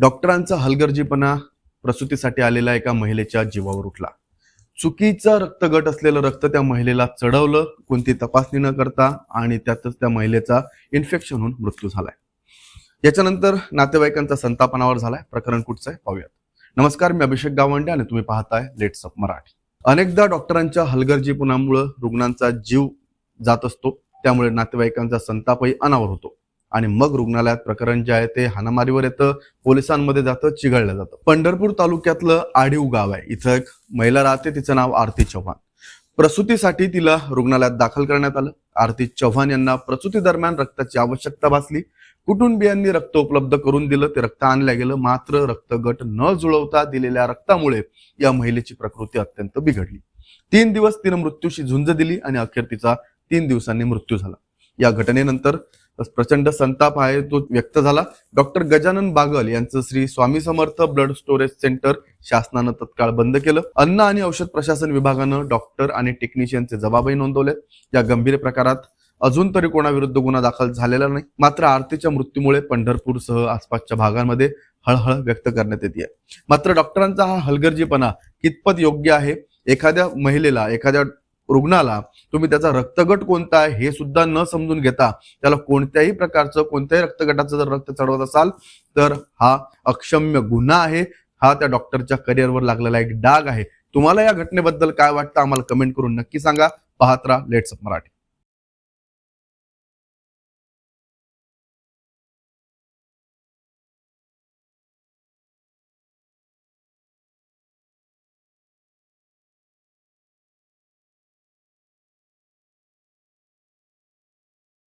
डॉक्टरांचा हलगर्जीपणा प्रसूतीसाठी आलेल्या एका महिलेच्या जीवावर उठला. चुकीचा रक्तगट असलेलं रक्त त्या महिलेला चढवलं कोणती तपासणी न करता आणि त्यातच त्या महिलेचा इन्फेक्शन होऊन मृत्यू झालाय. याच्यानंतर नातेवाईकांचा संतापनावर झालाय. प्रकरण कुठचं आहे? पाहूयात. नमस्कार मी अभिषेक गावंडे आणि तुम्ही पाहताय लेट्स अप मराठी. अनेकदा डॉक्टरांच्या हलगर्जीपणामुळे रुग्णांचा जीव जात असतो. त्यामुळे नातेवाईकांचा संतापही अनावर होतो. आणि मग रुग्णालयात प्रकरण जे आहे ते हानामारीवर येतं पोलिसांमध्ये जातं चिघळलं जातं. पंढरपूर तालुक्यातलं आडीव गाव आहे. इथं एक महिला राहते तिचं नाव आरती चव्हाण. प्रसूतीसाठी तिला रुग्णालयात दाखल करण्यात आलं. आरती चव्हाण यांना प्रसूती दरम्यान रक्ताची आवश्यकता भासली. कुटुंबियांनी रक्त उपलब्ध करून दिलं. ते रक्त आणलं गेलं. मात्र रक्तगट न जुळवता दिलेल्या रक्तामुळे या महिलेची प्रकृती अत्यंत बिघडली. तीन दिवस तिनं मृत्यूशी झुंज दिली आणि अखेर तिचा तीन दिवसांनी मृत्यू झाला. या घटनेनंतर प्रचंड संताप आहे तो व्यक्त झाला. डॉक्टर गजानन बागल यांचं Shri Swami Samarth blood storage centre शासनानं तत्काळ बंद केलं. अन्न आणि औषध प्रशासन विभागानं डॉक्टर आणि टेक्निशियनचे जबाबही नोंदवले. या गंभीर प्रकारात अजून तरी कोणाविरुद्ध गुन्हा दाखल झालेला नाही. मात्र आरतीच्या मृत्यूमुळे पंढरपूरसह आसपासच्या भागांमध्ये हळहळ व्यक्त करण्यात येते मात्र डॉक्टरांचा हा हलगर्जीपणा कितपत योग्य आहे? एखाद्या महिलेला एखाद्या रुग्णाला तुम्ही त्याचा रक्तगट कोणता आहे हे सुद्धा न समजून घेता त्याला कोणत्याही प्रकारचं कोणत्याही रक्तगटाचं जर रक्त चढवत असाल तर हा अक्षम्य गुन्हा आहे. हा त्या डॉक्टरच्या करिअरवर लागलेला एक डाग आहे. तुम्हाला या घटनेबद्दल काय वाटतं आम्हाला कमेंट करून नक्की सांगा. पाहत राहा लेट्स मराठी.